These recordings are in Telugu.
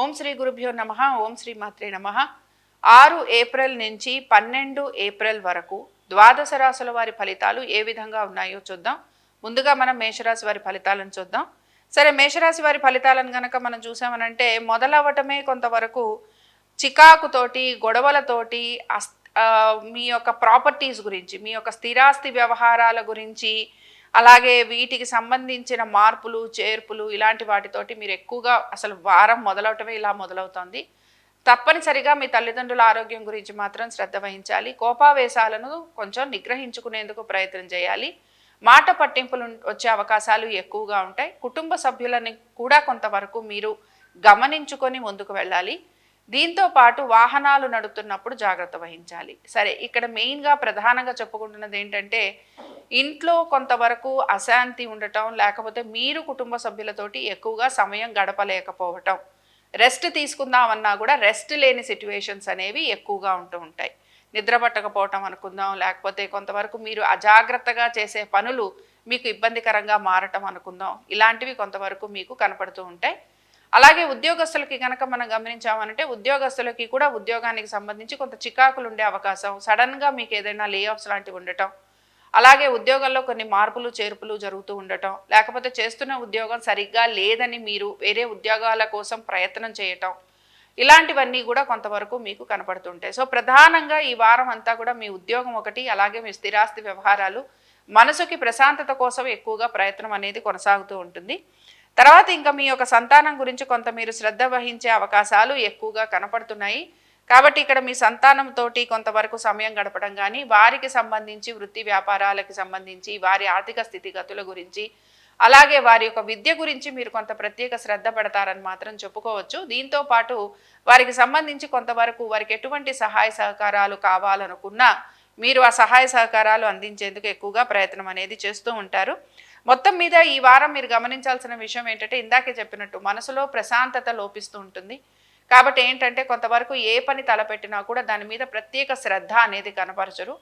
ఓం శ్రీ గురుభ్యో నమ ఓం శ్రీ మాత్రే నమ. ఆరు ఏప్రిల్ నుంచి పన్నెండు ఏప్రిల్ వరకు ద్వాదశ రాశుల వారి ఫలితాలు ఏ విధంగా ఉన్నాయో చూద్దాం. ముందుగా మనం మేషరాశి వారి ఫలితాలను చూద్దాం. సరే మేషరాశి వారి ఫలితాలను గనక మనం చూసామనంటే మొదలవటమే కొంతవరకు చికాకుతోటి గొడవలతోటి అస్ మీ యొక్క ప్రాపర్టీస్ గురించి మీ యొక్క స్థిరాస్తి వ్యవహారాల గురించి అలాగే వీటికి సంబంధించిన మార్పులు చేర్పులు ఇలాంటి వాటితోటి మీరు ఎక్కువగా అసలు వారం మొదలవటమే ఇలా మొదలవుతుంది. తప్పనిసరిగా మీ తల్లిదండ్రుల ఆరోగ్యం గురించి మాత్రం శ్రద్ధ వహించాలి. కోపావేశాలను కొంచెం నిగ్రహించుకునేందుకు ప్రయత్నం చేయాలి. మాట పట్టింపులు వచ్చే అవకాశాలు ఎక్కువగా ఉంటాయి. కుటుంబ సభ్యులని కూడా కొంతవరకు మీరు గమనించుకొని ముందుకు వెళ్ళాలి. దీంతో పాటు వాహనాలు నడుపుతున్నప్పుడు జాగ్రత్త వహించాలి. సరే ఇక్కడ మెయిన్గా ప్రధానంగా చెప్పుకుంటున్నది ఏంటంటే ఇంట్లో కొంతవరకు అశాంతి ఉండటం లేకపోతే మీరు కుటుంబ సభ్యులతోటి ఎక్కువగా సమయం గడపలేకపోవటం రెస్ట్ తీసుకుందామన్నా కూడా రెస్ట్ లేని సిట్యువేషన్స్ అనేవి ఎక్కువగా ఉంటూ ఉంటాయి. నిద్ర పట్టకపోవటం అనుకుందాం లేకపోతే కొంతవరకు మీరు అజాగ్రత్తగా చేసే పనులు మీకు ఇబ్బందికరంగా మారటం అనుకుందాం ఇలాంటివి కొంతవరకు మీకు కనపడుతూ ఉంటాయి. అలాగే ఉద్యోగస్తులకి కనుక మనం గమనించామనంటే ఉద్యోగస్తులకి కూడా ఉద్యోగానికి సంబంధించి కొంత చికాకులు ఉండే అవకాశం సడన్గా మీకు ఏదైనా లేఆఫ్స్ లాంటివి ఉండటం. అలాగే ఉద్యోగంలో కొన్ని మార్పులు చేర్పులు జరుగుతూ ఉండటం. లేకపోతే చేస్తున్న ఉద్యోగం సరిగ్గా లేదని మీరు వేరే ఉద్యోగాల కోసం ప్రయత్నం చేయటం. ఇలాంటివన్నీ కూడా కొంతవరకు మీకు కనపడుతుంటాయి. సో ప్రధానంగా ఈ వారం అంతా కూడా మీ ఉద్యోగం ఒకటి అలాగే మీ స్థిరాస్తి వ్యవహారాలు మనసుకి ప్రశాంతత కోసం ఎక్కువగా ప్రయత్నం అనేది కొనసాగుతూ ఉంటుంది. తర్వాత ఇంకా మీ యొక్క సంతానం గురించి కొంత మీరు శ్రద్ధ వహించే అవకాశాలు ఎక్కువగా కనపడుతున్నాయి. కాబట్టి ఇక్కడ మీ సంతానంతోటి కొంతవరకు సమయం గడపడం కానీ వారికి సంబంధించి వృత్తి వ్యాపారాలకి సంబంధించి వారి ఆర్థిక స్థితిగతుల గురించి అలాగే వారి యొక్క విద్య గురించి మీరు కొంత ప్రత్యేక శ్రద్ధ పెడతారని మాత్రం చెప్పుకోవచ్చు. దీంతో పాటు వారికి సంబంధించి కొంతవరకు వారికి ఎటువంటి సహాయ సహకారాలు కావాలనుకున్నా మీరు ఆ సహాయ సహకారాలు అందించేందుకు ఎక్కువగా ప్రయత్నం అనేది చేస్తూ ఉంటారు. మొత్తం మీద ఈ వారం మీరు గమనించాల్సిన విషయం ఏంటంటే ఇందాకే చెప్పినట్టు మనసులో ప్రశాంతత లోపిస్తూ ఉంటుంది. కాబట్టి ఏంటంటే కొంతవరకు ఏ పని తలపెట్టినా కూడా దాని మీద ప్రత్యేక శ్రద్ధ అనేది కనపరచరు.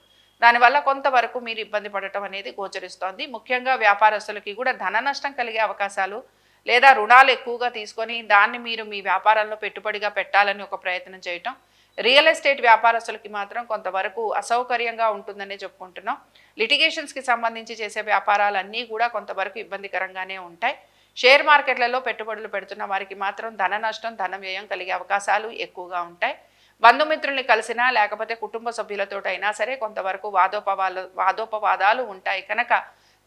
దానివల్ల కొంతవరకు మీరు ఇబ్బంది పడటం అనేది గోచరిస్తోంది. ముఖ్యంగా వ్యాపారస్తులకి కూడా ధన నష్టం కలిగే అవకాశాలు లేదా రుణాలు ఎక్కువగా తీసుకొని దాన్ని మీరు మీ వ్యాపారంలో పెట్టుబడిగా పెట్టాలని ఒక ప్రయత్నం చేయటం రియల్ ఎస్టేట్ వ్యాపారస్తులకి మాత్రం కొంతవరకు అసౌకర్యంగా ఉంటుందనే చెప్పుకుంటున్నాం. లిటిగేషన్స్కి సంబంధించి చేసే వ్యాపారాలన్నీ కూడా కొంతవరకు ఇబ్బందికరంగానే ఉంటాయి. షేర్ మార్కెట్లలో పెట్టుబడులు పెడుతున్న వారికి మాత్రం ధన నష్టం ధన వ్యయం కలిగే అవకాశాలు ఎక్కువగా ఉంటాయి. బంధుమిత్రుల్ని కలిసినా లేకపోతే కుటుంబ సభ్యులతో అయినా సరే కొంతవరకు వాదోపవాలు వాదోపవాదాలు ఉంటాయి. కనుక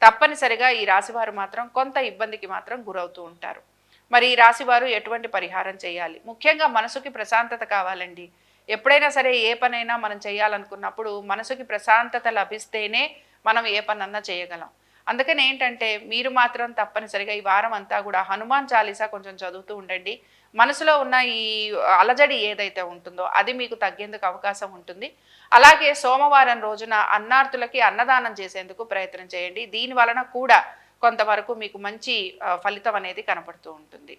తప్పనిసరిగా ఈ రాశివారు మాత్రం కొంత ఇబ్బందికి మాత్రం గురవుతూ ఉంటారు. మరి ఈ రాశివారు ఎటువంటి పరిహారం చేయాలి? ముఖ్యంగా మనసుకి ప్రశాంతత కావాలండి. ఎప్పుడైనా సరే ఏ పనైనా మనం చేయాలనుకున్నప్పుడు మనసుకి ప్రశాంతత లభిస్తేనే మనం ఏ పనన్నా చేయగలం. అందుకని ఏంటంటే మీరు మాత్రం తప్పనిసరిగా ఈ వారం అంతా కూడా హనుమాన్ చాలీసా కొంచెం చదువుతూ ఉండండి. మనసులో ఉన్న ఈ అలజడి ఏదైతే ఉంటుందో అది మీకు తగ్గేందుకు అవకాశం ఉంటుంది. అలాగే సోమవారం రోజున అన్నార్థులకి అన్నదానం చేసేందుకు ప్రయత్నం చేయండి. దీని వలన కూడా కొంతవరకు మీకు మంచి ఫలితం అనేది కనపడుతూ ఉంటుంది.